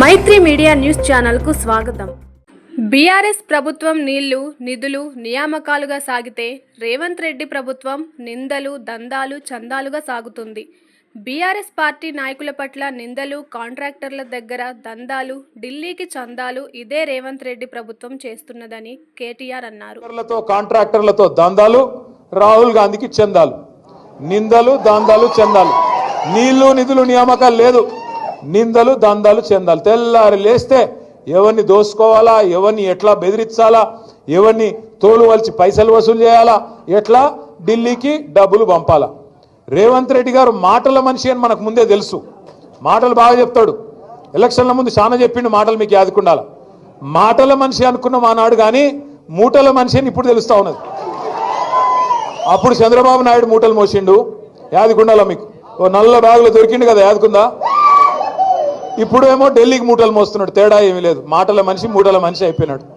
మైత్రి media news ఛానల్కు స్వాగతం. BRS ప్రభుత్వం నీళ్ళు నిధులు నియామకాలుగా సాగితే రేవంత్ రెడ్డి ప్రభుత్వం నిందలు దందాలు చందాలుగా సాగుతుంది. బీఆర్ఎస్ పార్టీ నాయకుల పట్ల నిందలు కాంట్రాక్టర్ల దగ్గర దందాలు ఢిల్లీకి చందాలు ఇదే రేవంత్ రెడ్డి ప్రభుత్వం చేస్తున్నదని కేటీఆర్ అన్నారు. కాంట్రాక్టర్లతో కాంట్రాక్టర్లతో దందాలు రాహుల్ గాంధీకి చందాలు. నిందలు దందాలు చందాలు. నీళ్ళు నిధులు నియామకాలు లేదు. నిందలు దందాలు చెందాలి. తెల్లారి లేస్తే ఎవరిని దోసుకోవాలా? ఎవరిని ఎట్లా బెదిరించాలా? ఎవరిని తోలు వలిచి పైసలు వసూలు చేయాలా? ఎట్లా? ఢిల్లీకి డబ్బులు పంపాలా? రేవంత్ రెడ్డి గారు మాటల మనిషి అని మనకు ముందే తెలుసు. మాటలు బాగా చెప్తాడు. ఎలక్షన్ల ముందు చాలా చెప్పిండు మాటలు మీకు యాదుకుండాల మాటల మనిషి అనుకున్న మానాడు కానీ మూటల మనిషి అని ఇప్పుడు తెలుస్తా ఉన్నది. అప్పుడు చంద్రబాబు నాయుడు మూటలు మోసిండు. యాదికుండాలా మీకు? ఓ నల్ల బ్యాగులు దొరికిండు కదా యాదుకుందా ఇప్పుడు ఏమో ఢిల్లీకి మూటలు మోస్తున్నాడు తేడా ఏమీ లేదు. మాటల మనిషి మూటల మనిషి అయిపోయినాడు.